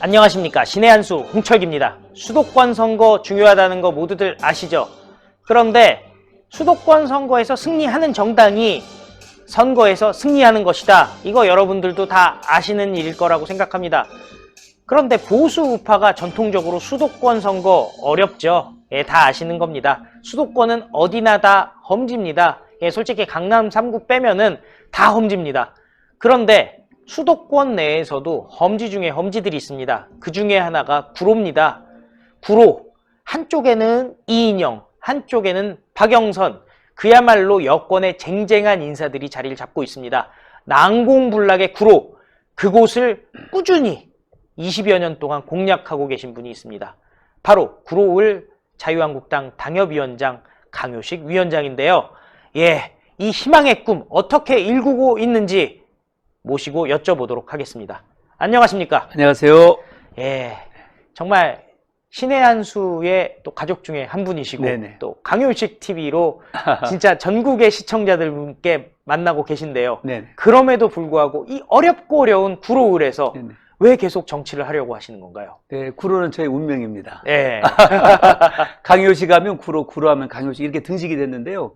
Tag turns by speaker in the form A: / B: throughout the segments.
A: 안녕하십니까 신의 한수 홍철기입니다. 수도권 선거 중요하다는 거 모두들 아시죠? 그런데 수도권 선거에서 승리하는 정당이 선거에서 승리하는 것이다. 이거 여러분들도 다 아시는 일일 거라고 생각합니다. 그런데 보수 우파가 전통적으로 수도권 선거 어렵죠. 예, 다 아시는 겁니다. 수도권은 어디나 다 험지입니다. 예, 솔직히 강남 3구 빼면은 다 험지입니다. 그런데 수도권 내에서도 험지 중에 험지들이 있습니다. 그 중에 하나가 구로입니다. 구로. 한쪽에는 이인영, 한쪽에는 박영선. 그야말로 여권의 쟁쟁한 인사들이 자리를 잡고 있습니다. 난공불락의 구로. 그곳을 꾸준히 20여 년 동안 공략하고 계신 분이 있습니다. 바로 구로을 자유한국당 당협위원장 강효식 위원장인데요. 예, 이 희망의 꿈 어떻게 일구고 있는지 모시고 여쭤보도록 하겠습니다. 안녕하십니까?
B: 안녕하세요.
A: 예, 정말 신의 한 수의 또 가족 중에 한 분이시고
B: 네네.
A: 또 강효식 TV로 진짜 전국의 시청자들 분께 만나고 계신데요.
B: 네.
A: 그럼에도 불구하고 이 어렵고 어려운 구로을에서
B: 네.
A: 왜 계속 정치를 하려고 하시는 건가요?
B: 네, 구로는 저의 운명입니다.
A: 예.
B: 강효시 가면 구로, 구로 하면 강효시 이렇게 등식이 됐는데요.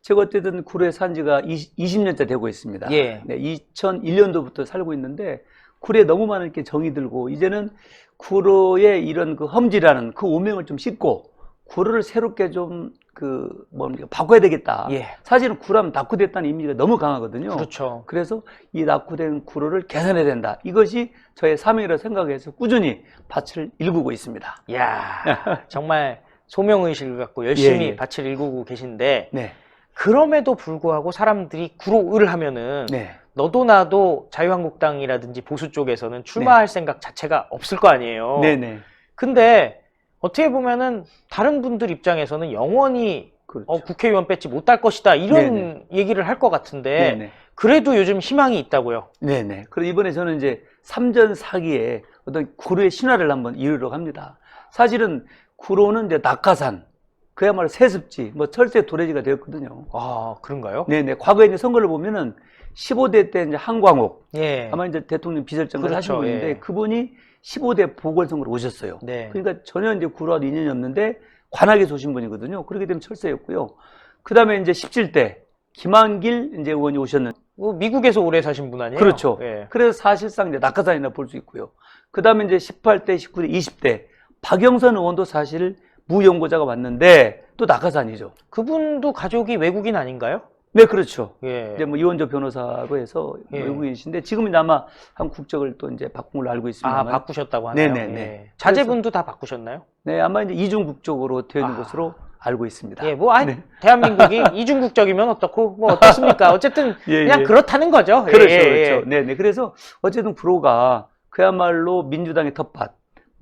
B: 제가 어쨌든 구로에 산 지가 20, 년째 되고 있습니다.
A: 예.
B: 네, 2001년도부터 살고 있는데 구로에 너무 많은 이렇게 정이 들고 이제는 구로의 이런 그 험지라는 그 오명을 좀 씻고 구로를 새롭게 좀 그 뭡니까 바꿔야 되겠다.
A: 예.
B: 사실은 구로하면 낙후됐다는 이미지가 너무 강하거든요.
A: 그렇죠.
B: 그래서 이 낙후된 구로를 개선해야 된다. 이것이 저의 사명이라 생각해서 꾸준히 밭을 일구고 있습니다.
A: 야 정말 소명의식을 갖고 열심히
B: 예, 예.
A: 밭을 일구고 계신데
B: 네.
A: 그럼에도 불구하고 사람들이 구로 을 하면은
B: 네.
A: 너도 나도 자유한국당이라든지 보수 쪽에서는 출마할 생각 자체가 없을 거 아니에요.
B: 네네.
A: 근데 어떻게 보면은 다른 분들 입장에서는 영원히
B: 그렇죠.
A: 어, 국회의원 뺏지 못할 것이다 이런
B: 네네.
A: 얘기를 할 것 같은데
B: 네네.
A: 그래도 요즘 희망이 있다고요.
B: 네네. 그리고 이번에 저는 이제 삼전 사기에 어떤 구로의 신화를 한번 이루려고 합니다. 사실은 구로는 이제 낙하산, 그야말로 세습지, 뭐 철새 도래지가 되었거든요.
A: 아 그런가요?
B: 네네. 과거에 이제 선거를 보면은 15대 때 이제 한광옥,
A: 예.
B: 아마 이제 대통령 비서장을
A: 그렇죠,
B: 하신 분인데
A: 예.
B: 그분이 15대 보궐선거로 오셨어요.
A: 네.
B: 그러니까 전혀 이제 구로와도 인연이 없는데 관악에서 오신 분이거든요. 그렇게 되면 철새였고요. 그 다음에 이제 17대 김한길 이제 의원이 오셨는데
A: 뭐 미국에서 오래 사신 분 아니에요?
B: 그렇죠.
A: 예.
B: 그래서 사실상 이제 낙하산이나 볼 수 있고요. 그 다음에 이제 18대, 19대, 20대 박영선 의원도 사실 무연고자가 왔는데 또 낙하산이죠.
A: 그분도 가족이 외국인 아닌가요?
B: 네, 그렇죠.
A: 예.
B: 이제 뭐 이원조 변호사로 해서
A: 예.
B: 외국인이신데 지금은 아마 한 국적을 또 이제 바꾼 걸로 알고 있습니다.
A: 아 바꾸셨다고 하네요.
B: 네네네.
A: 예. 자제분도 다 바꾸셨나요?
B: 네, 아마 이제 이중 국적으로 되어 있는
A: 아.
B: 것으로 알고 있습니다.
A: 예, 뭐 아니
B: 네.
A: 대한민국이 이중 국적이면 어떻고 뭐 어떻습니까? 어쨌든
B: 예,
A: 그냥
B: 예.
A: 그렇다는 거죠. 예,
B: 그렇죠,
A: 예, 예.
B: 그렇죠. 네, 네. 그래서 어쨌든 구로가 그야말로 민주당의 텃밭,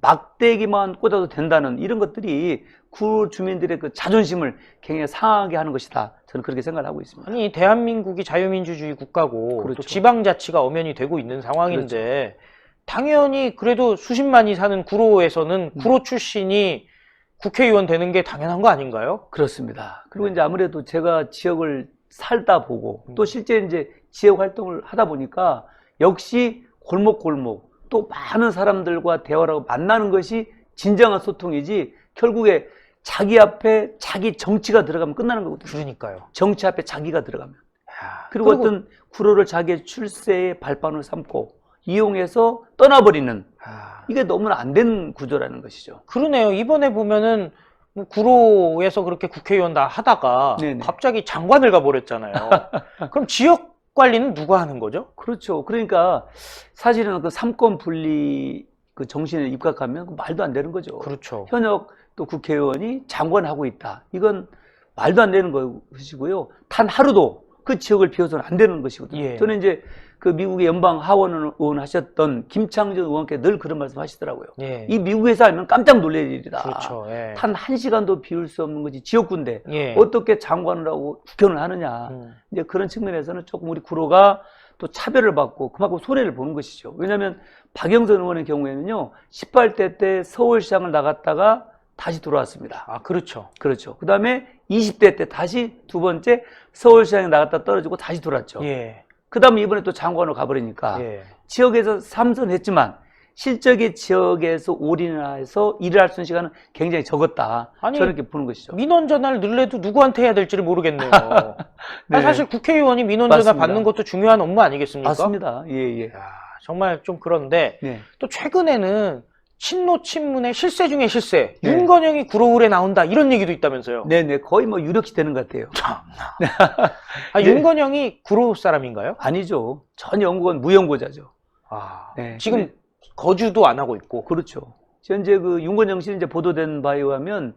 B: 막대기만 꽂아도 된다는 이런 것들이 구 주민들의 그 자존심을 굉장히 상하게 하는 것이다. 저는 그렇게 생각을 하고 있습니다.
A: 아니 대한민국이 자유민주주의 국가고
B: 그렇죠.
A: 또 지방자치가 엄연히 되고 있는 상황인데 당연히 그래도 수십만이 사는 구로에서는
B: 음.
A: 구로 출신이 국회의원 되는 게 당연한 거 아닌가요?
B: 그렇습니다. 그리고
A: 네.
B: 이제 아무래도 제가 지역을 살다 보고
A: 음.
B: 또 실제 이제 지역 활동을 하다 보니까 역시 골목골목 또 많은 사람들과 대화를 하고 만나는 것이 진정한 소통이지 결국에 자기 앞에 자기 정치가 들어가면 끝나는 거거든요.
A: 그러니까요.
B: 정치 앞에 자기가 들어가면.
A: 야,
B: 그리고, 어떤 구로를 자기의 출세의 발판으로 삼고 이용해서 떠나버리는
A: 아,
B: 이게 너무나 안 된 구조라는 것이죠.
A: 그러네요. 이번에 보면은 뭐 구로에서 그렇게 국회의원 다 하다가
B: 네네.
A: 갑자기 장관을 가버렸잖아요. 그럼 지역 관리는 누가 하는 거죠?
B: 그렇죠. 그러니까 사실은 그 삼권 분리 그 정신에 입각하면 그 말도 안 되는 거죠.
A: 그렇죠.
B: 현역 또 국회의원이 장관하고 있다. 이건 말도 안 되는 것이고요. 단 하루도 그 지역을 비워서는 안 되는 것이거든요.
A: 예.
B: 저는 이제 그 미국의 연방 하원 의원 하셨던 김창전 의원께 늘 그런 말씀 하시더라고요.
A: 예.
B: 이 미국에서 알면 깜짝 놀랄 일이다.
A: 그렇죠. 예.
B: 단한 시간도 비울 수 없는 것이 지역구인데
A: 예.
B: 어떻게 장관을 하고 국회의원을 하느냐.
A: 음.
B: 이제 그런 측면에서는 조금 우리 구로가 또 차별을 받고 그만큼 손해를 보는 것이죠. 왜냐하면 박영선 의원의 경우에는요, 18대 때 서울시장을 나갔다가 다시 돌아왔습니다.
A: 아, 그렇죠.
B: 그렇죠. 그 다음에 20대 때 다시 두 번째 서울시장에 나갔다 떨어지고 다시 돌았죠.
A: 예.
B: 그 다음에 이번에 또 장관으로 가버리니까
A: 예.
B: 지역에서 삼선했지만 실적의 지역에서 올인해서 일을 할 수 있는 시간은 굉장히 적었다.
A: 아니,
B: 저는 이렇게 보는 것이죠.
A: 민원 전화를 늘려도 누구한테 해야 될지를 모르겠네요.
B: 네.
A: 아, 사실 국회의원이 민원 전화
B: 맞습니다.
A: 받는 것도 중요한 업무 아니겠습니까?
B: 맞습니다. 예, 예.
A: 야, 정말 좀 그런데
B: 네.
A: 또 최근에는 친노 친문의 실세 중에 실세
B: 네.
A: 윤건영이 구로울에 나온다 이런 얘기도 있다면서요.
B: 네네. 거의 뭐 유력시 되는 것 같아요.
A: 아,
B: 네.
A: 윤건영이 구로 사람인가요?
B: 아니죠. 전 연구원 무연고자죠.
A: 아,
B: 네.
A: 지금
B: 네.
A: 거주도 안 하고 있고.
B: 그렇죠. 현재 그 윤건영 씨는 이제 보도된 바에 의하면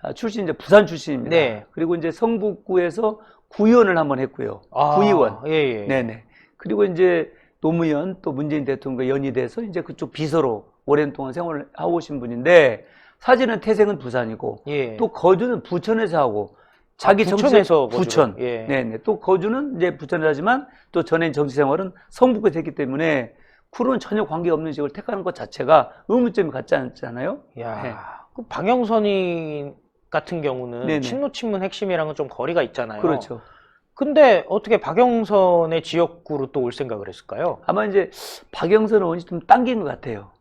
B: 아, 출신 이제 부산 출신입니다.
A: 네.
B: 그리고 이제 성북구에서 구의원을 한번 했고요.
A: 아,
B: 구의원.
A: 예, 예.
B: 네네. 그리고 이제 노무현 또 문재인 대통령과 연이돼서 이제 그쪽 비서로 오랜 동안 생활을 하고 오신 분인데 사실은 태생은 부산이고
A: 예.
B: 또 거주는 부천에서 하고 자기
A: 아,
B: 정치
A: 부천에서.
B: 부천.
A: 예.
B: 네네. 또 거주는 이제 부천에 하지만 또 전엔 정치 생활은 성북에서 했기 때문에 쿠로는 전혀 관계 없는 지역을 택하는 것 자체가 의문점이 같지 않잖아요.
A: 야,
B: 네.
A: 그 방영선이 같은 경우는
B: 네네.
A: 친노 친문 핵심이랑은 좀 거리가 있잖아요.
B: 그렇죠.
A: 근데 어떻게 박영선의 지역구로 또 올 생각을 했을까요?
B: 아마 이제 박영선 의원이 좀 당긴 것 같아요.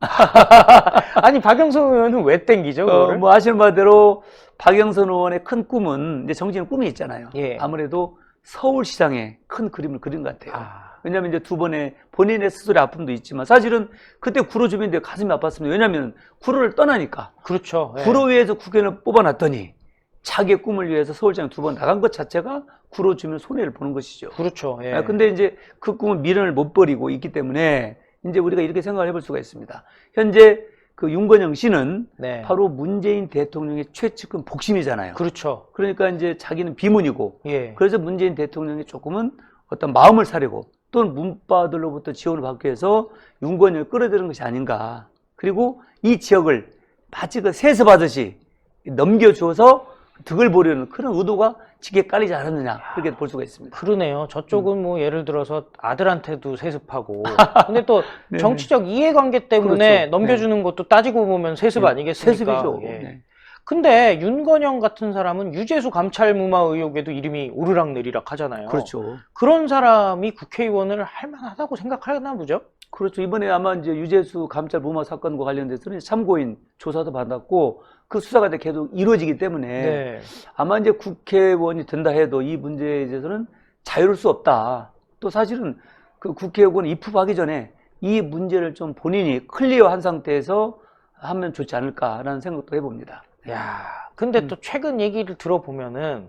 A: 아니 박영선 의원은 왜 땡기죠?
B: 어,
A: 그거를?
B: 뭐 아시는 바대로 박영선 의원의 큰 꿈은 이제 정치는 꿈이 있잖아요.
A: 예.
B: 아무래도 서울시장의 큰 그림을 그린 것 같아요.
A: 아,
B: 왜냐하면 이제 두 번의 본인의 스스로의 아픔도 있지만 사실은 그때 구로 주민들 가슴이 아팠습니다. 왜냐하면 구로를 떠나니까
A: 그렇죠. 예.
B: 구로 위에서 국회의원을 뽑아놨더니 자기의 꿈을 위해서 서울시장 두 번 나간 것 자체가 구로 주민 손해를 보는 것이죠.
A: 그렇죠. 예.
B: 아, 근데 이제 그 꿈은 미련을 못 버리고 있기 때문에 이제 우리가 이렇게 생각을 해볼 수가 있습니다. 현재 그 윤건영 씨는
A: 네.
B: 바로 문재인 대통령의 최측근 복심이잖아요.
A: 그렇죠.
B: 그러니까 이제 자기는 비문이고
A: 예.
B: 그래서 문재인 대통령이 조금은 어떤 마음을 사려고 또는 문바들로부터 지원을 받기 위해서 윤건영을 끌어들이는 것이 아닌가. 그리고 이 지역을 마치 그 세습하듯이 넘겨줘서 득을 보려는 그런 의도가 지게 깔리지 않았느냐. 그렇게 볼 수가 있습니다.
A: 그러네요. 저쪽은
B: 음.
A: 뭐 예를 들어서 아들한테도 세습하고 근데 또
B: 네네.
A: 정치적 이해관계 때문에
B: 그렇죠.
A: 넘겨주는 것도 따지고 보면 세습
B: 네.
A: 아니겠습니까?
B: 세습이죠.
A: 예.
B: 네.
A: 근데 윤건영 같은 사람은 유재수 감찰 무마 의혹에도 이름이 오르락내리락 하잖아요.
B: 그렇죠.
A: 그런 사람이 국회의원을 할 만하다고 생각하나 보죠?
B: 그렇죠. 이번에 아마 이제 유재수 감찰 무마 사건과 관련돼서는 참고인 조사도 받았고 그 수사가 계속 이루어지기 때문에
A: 네.
B: 아마 이제 국회의원이 된다 해도 이 문제에 대해서는 자유로울 수 없다. 또 사실은 그 국회의원 입후하기 전에 이 문제를 좀 본인이 클리어한 상태에서 하면 좋지 않을까라는 생각도 해봅니다.
A: 야, 근데
B: 음.
A: 또 최근 얘기를 들어보면은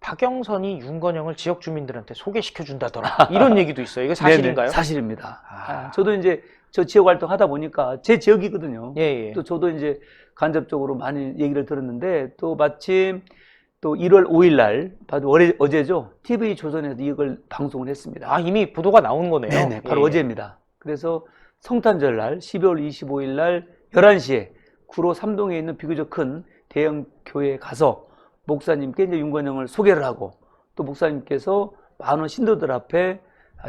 A: 박영선이 윤건영을 지역 주민들한테 소개시켜 준다더라. 이런 얘기도 있어요. 이거 사실인가요?
B: 네네, 사실입니다.
A: 아.
B: 아, 저도 이제 저 지역 활동 하다 보니까 제 지역이거든요.
A: 예, 예.
B: 또 저도 이제 간접적으로 많이 얘기를 들었는데 또 마침 또 1월 5일 날 바로 어제, 어제죠. TV 조선에서 이걸 방송을 했습니다.
A: 아, 이미 보도가 나온 거네요.
B: 네네, 바로
A: 예, 예.
B: 어제입니다. 그래서 성탄절 날 12월 25일 날 11시에 구로 삼동에 있는 비교적 큰 대형 교회에 가서 목사님께 이제 윤건영을 소개를 하고 또 목사님께서 많은 신도들 앞에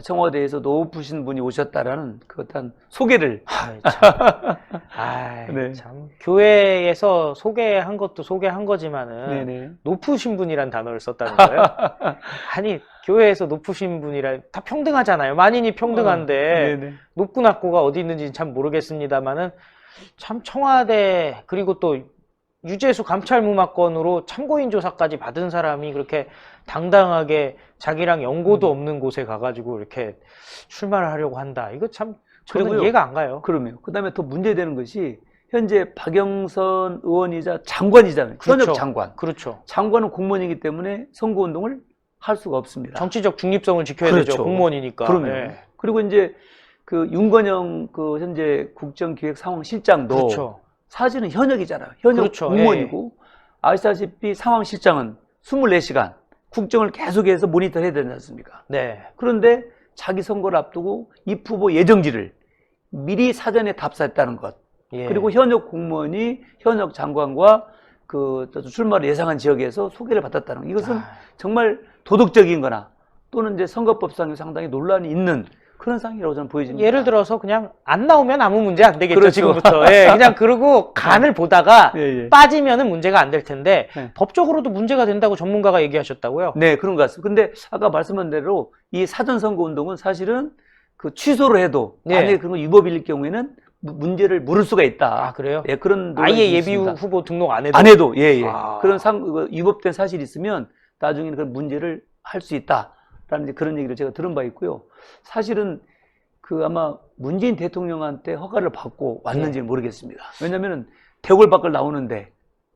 B: 청와대에서 높으신 분이 오셨다라는 그 어떤 소개를
A: 아이, 참. 아이,
B: 네.
A: 참. 교회에서 소개한 것도 소개한 거지만은
B: 네네.
A: 높으신 분이란 단어를 썼다는 거예요. 아니, 교회에서 높으신 분이라 다 평등하잖아요. 만인이 평등한데
B: 네네.
A: 높고 낮고가 어디 있는지는 참 모르겠습니다만은 참 청와대 그리고 또 유재수 감찰무마건으로 참고인 조사까지 받은 사람이 그렇게 당당하게 자기랑 연고도
B: 음.
A: 없는 곳에 가가지고 이렇게 출마를 하려고 한다. 이거 참 저는
B: 그리고요.
A: 이해가 안 가요.
B: 그러면 그다음에 더 문제되는 것이 현재 박영선 의원이자 장관이잖아요.
A: 그렇죠.
B: 현역 장관.
A: 그렇죠.
B: 장관은 공무원이기 때문에 선거 운동을 할 수가 없습니다.
A: 정치적 중립성을 지켜야
B: 그렇죠.
A: 되죠. 공무원이니까.
B: 그러면
A: 예.
B: 그리고 이제 그 윤건영 그 현재 국정기획상황실장도
A: 그렇죠.
B: 사실은 현역이잖아요. 현역
A: 그렇죠.
B: 공무원이고 아시다시피 상황실장은 24시간 국정을 계속해서 모니터 해야 되지 않습니까?
A: 네.
B: 그런데 자기 선거를 앞두고 입 후보 예정지를 미리 사전에 답사했다는 것.
A: 예.
B: 그리고 현역 공무원이 현역 장관과 그 출마를 예상한 지역에서 소개를 받았다는 것. 이것은
A: 아,
B: 정말 도덕적인 거나 또는 이제 선거법상에 상당히 논란이 있는 그런 상황이라고 저는 보여집니다.
A: 예를 들어서 그냥 안 나오면 아무 문제 안 되겠죠
B: 그렇죠.
A: 지금부터. 예, 그냥 그러고 간을 보다가
B: 예, 예.
A: 빠지면은 문제가 안 될 텐데
B: 네.
A: 법적으로도 문제가 된다고 전문가가 얘기하셨다고요?
B: 네, 그런 것 같습니다. 근데 아까 말씀한 대로 이 사전 선거 운동은 사실은 그 취소를 해도
A: 네.
B: 만약에 그런 거 위법일 경우에는 무- 문제를 물을 수가 있다.
A: 아 그래요?
B: 예, 그런 논란이
A: 아예 예비
B: 있습니다.
A: 후보 등록 안 해도
B: 안 해도 예, 예.
A: 아.
B: 그런 상 그 위법된 사실이 있으면 나중에는 그런 문제를 할 수 있다 라는 그런 얘기를 제가 들은 바 있고요. 사실은 그 아마 문재인 대통령한테 허가를 받고 왔는지 는 모르겠습니다. 왜냐면은 대골 밖을 나오는데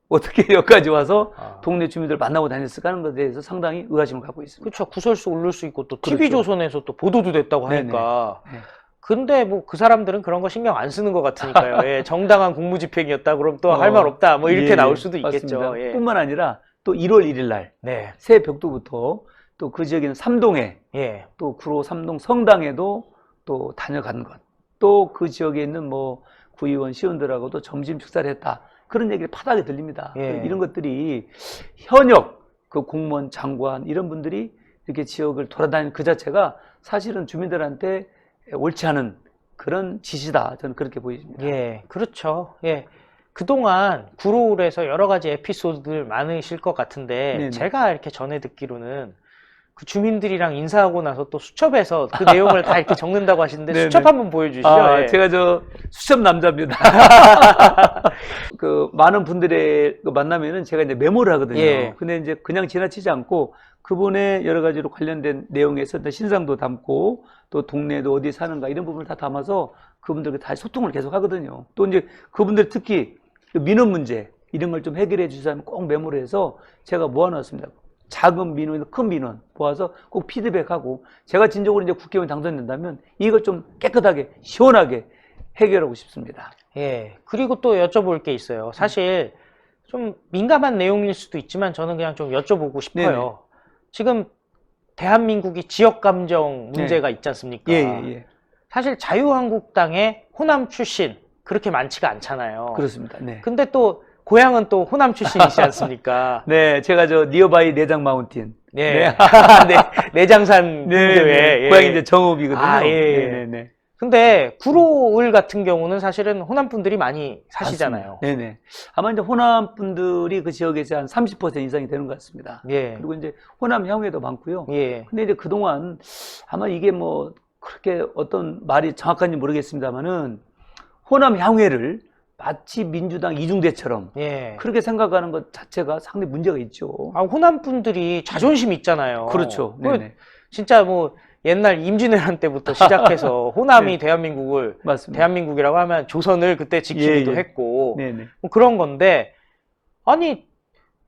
B: 어떻게 여기까지 와서
A: 아.
B: 동네 주민들 만나고 다녔을까 하는 것에 대해서 상당히 의아심을 갖고 있습니다.
A: 그렇죠. 구설수 올릴 수 있고 또
B: 그렇죠.
A: TV 조선에서 또 보도도 됐다고. 하니까.
B: 네.
A: 근데 뭐 그 사람들은 그런 거 신경 안 쓰는 것 같으니까요. 예, 정당한 국무집행이었다. 그럼 또할
B: 어,
A: 말 없다. 뭐 이렇게
B: 예,
A: 나올 수도 있겠죠. 예.
B: 뿐만 아니라 또 1월 1일 날
A: 네.
B: 새벽도부터 또 그 지역에 있는 삼동에
A: 예.
B: 또 구로 삼동 성당에도 또 다녀간 것. 또 그 지역에 있는 뭐 구의원 시원들하고도 점심 식사를 했다. 그런 얘기를 파다하게 들립니다.
A: 예.
B: 이런 것들이 현역 그 공무원 장관 이런 분들이 이렇게 지역을 돌아다니는 그 자체가 사실은 주민들한테 옳지 않은 그런 짓이다. 저는 그렇게 보여집니다.
A: 예. 그렇죠. 예. 그동안 구로울에서 여러 가지 에피소드들 많으실 것 같은데
B: 네네.
A: 제가 이렇게 전해 듣기로는 그 주민들이랑 인사하고 나서 또 수첩에서 그 내용을 다 이렇게 적는다고 하시는데. 수첩 한번 보여주시죠.
B: 아,
A: 예.
B: 제가 저 수첩 남자입니다. 그 많은 분들의 그 만나면은 제가 이제 메모를 하거든요.
A: 예.
B: 근데 이제 그냥 지나치지 않고 그분의 여러 가지로 관련된 내용에서 신상도 담고 또 동네도 어디 사는가 이런 부분을 다 담아서 그분들과 다 소통을 계속 하거든요. 또 이제 그분들 특히 그 민원 문제 이런 걸 좀 해결해 주시면 꼭 메모를 해서 제가 모아놨습니다. 작은 민원, 큰 민원 모아서 꼭 피드백하고 제가 진정으로 이제 국회의원 당선된다면 이걸 좀 깨끗하게 시원하게 해결하고 싶습니다.
A: 예. 그리고 또 여쭤볼 게 있어요. 사실 좀 민감한 내용일 수도 있지만 저는 그냥 좀 여쭤보고 싶어요.
B: 네네.
A: 지금 대한민국이 지역 감정 문제가 있지 않습니까?
B: 예, 예, 예.
A: 사실 자유한국당의 호남 출신 그렇게 많지가 않잖아요.
B: 그렇습니다. 네.
A: 근데 또 고향은 또 호남 출신이시지 않습니까?
B: 네, 제가 저 니어바이 내장 마운틴.
A: 예.
B: 네.
A: 네. 내장산
B: 네,
A: 교회.
B: 네.
A: 예.
B: 고향이 이제 정읍이거든요.
A: 아, 예, 예.
B: 네, 네, 네.
A: 근데 구로을 같은 경우는 사실은 호남 분들이 많이 사시잖아요.
B: 네, 네. 아마 이제 호남 분들이 그 지역에서 한30% 이상이 되는 것 같습니다.
A: 예.
B: 그리고 이제 호남 향후에도 많고요.
A: 예.
B: 근데 이제 그동안 아마 이게 뭐 그렇게 어떤 말이 정확한지 모르겠습니다만은 호남 향후를 마치 민주당 이중대처럼
A: 예.
B: 그렇게 생각하는 것 자체가 상당히 문제가 있죠.
A: 아, 호남 분들이 자존심 있잖아요.
B: 그렇죠.
A: 그
B: 네네.
A: 진짜 뭐 옛날 임진왜란 때부터 시작해서 호남이
B: 네.
A: 대한민국을
B: 맞습니다.
A: 대한민국이라고 하면 조선을 그때 지키기도
B: 예, 예.
A: 했고. 뭐 그런 건데 아니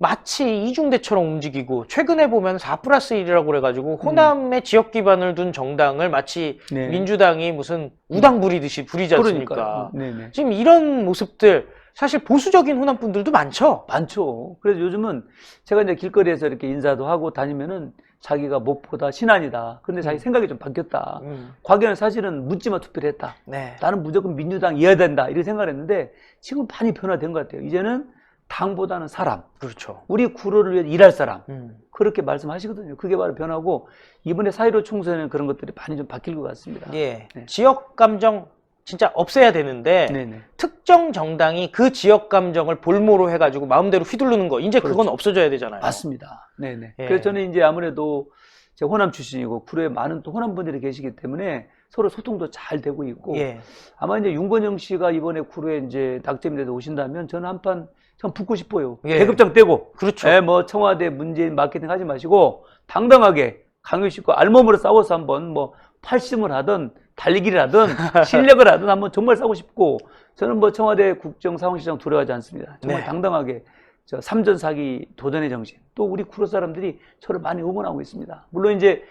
A: 마치 이중대처럼 움직이고 최근에 보면 4 플러스 1이라고 그래가지고 호남의 지역 기반을 둔 정당을 마치
B: 네.
A: 민주당이 무슨 우당 부리듯이 부리지 않습니까?
B: 그러니까요. 네네.
A: 지금 이런 모습들 사실 보수적인 호남 분들도 많죠.
B: 많죠. 그래서 요즘은 제가 이제 길거리에서 이렇게 인사도 하고 다니면은 자기가 목포다, 신안이다. 그런데 자기
A: 음.
B: 생각이 좀 바뀌었다.
A: 음,
B: 과거에는 사실은 묻지마 투표를 했다.
A: 네.
B: 나는 무조건 민주당 이어야 된다. 이렇게 생각을 했는데 지금 많이 변화된 것 같아요. 이제는 당보다는 사람,
A: 그렇죠.
B: 우리 구로를 위해 일할 사람.
A: 음.
B: 그렇게 말씀하시거든요. 그게 바로 변하고 이번에 4.15 총선에는 그런 것들이 많이 좀 바뀔 것 같습니다.
A: 예.
B: 네.
A: 지역 감정 진짜 없애야 되는데
B: 네네.
A: 특정 정당이 그 지역 감정을 볼모로 해가지고 마음대로 휘두르는 거 이제 그건
B: 그렇죠.
A: 없어져야 되잖아요.
B: 맞습니다. 네네.
A: 예.
B: 그래서 저는 이제 아무래도 제가 호남 출신이고 구로에 많은 또 호남 분들이 계시기 때문에 서로 소통도 잘 되고 있고
A: 예.
B: 아마 이제 윤건영 씨가 이번에 구로에 이제 낙점돼서 오신다면 저는 한판 참 붙고 싶어요.
A: 예.
B: 계급장 떼고
A: 그렇죠.
B: 예, 뭐 청와대 문재인 마케팅 하지 마시고 당당하게 강요식과 알몸으로 싸워서 한번 뭐 팔심을 하든 달리기를 하든 실력을 하든 한번 정말 싸우고 싶고 저는 뭐 청와대 국정상황시장 두려워하지 않습니다. 정말
A: 네.
B: 당당하게 저 삼전 사기 도전의 정신 또 우리 쿠로 사람들이 저를 많이 응원하고 있습니다. 물론 이제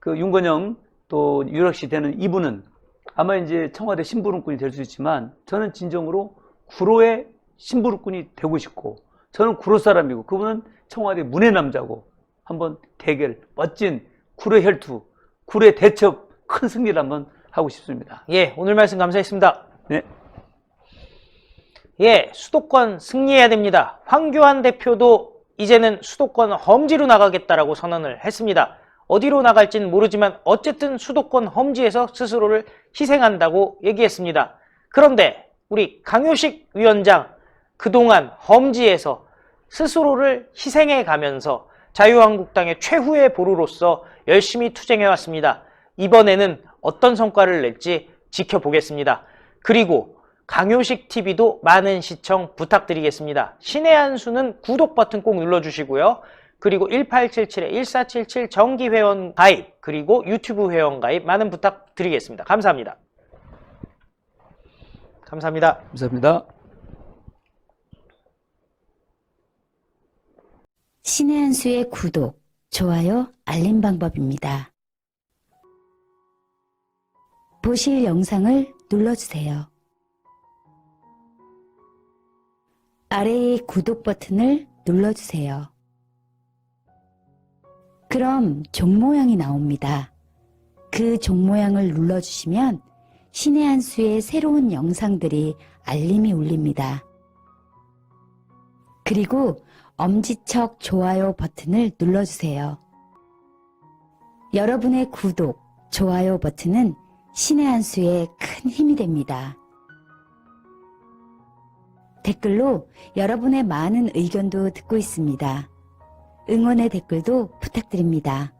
B: 그 윤건영 또 유력시 되는 이분은 아마 이제 청와대 심부름꾼이 될 수 있지만 저는 진정으로 구로의 심부름꾼이 되고 싶고 저는 구로 사람이고 그분은 청와대 문의 남자고 한번 대결 멋진 구로의 혈투 구로의 대첩 큰 승리를 한번 하고 싶습니다.
A: 예, 오늘 말씀 감사했습니다.
B: 네.
A: 예, 수도권 승리해야 됩니다. 황교안 대표도 이제는 수도권 험지로 나가겠다라고 선언을 했습니다. 어디로 나갈진 모르지만 어쨌든 수도권 험지에서 스스로를 희생한다고 얘기했습니다. 그런데 우리 강효식 위원장 그동안 험지에서 스스로를 희생해 가면서 자유한국당의 최후의 보루로서 열심히 투쟁해 왔습니다. 이번에는 어떤 성과를 낼지 지켜보겠습니다. 그리고 강효식 TV도 많은 시청 부탁드리겠습니다. 신의 한 수는 구독 버튼 꼭 눌러주시고요. 그리고 1877-1477 정기 회원 가입, 그리고 유튜브 회원 가입 많은 부탁드리겠습니다. 감사합니다. 감사합니다.
B: 감사합니다.
C: 신의 한 수의 구독, 좋아요, 알림 방법입니다. 보실 영상을 눌러주세요. 아래의 구독 버튼을 눌러주세요. 그럼 종 모양이 나옵니다. 그 종 모양을 눌러주시면 신의 한 수의 새로운 영상들이 알림이 울립니다. 그리고 엄지척 좋아요 버튼을 눌러주세요. 여러분의 구독, 좋아요 버튼은 신의 한 수에 큰 힘이 됩니다. 댓글로 여러분의 많은 의견도 듣고 있습니다. 응원의 댓글도 부탁드립니다.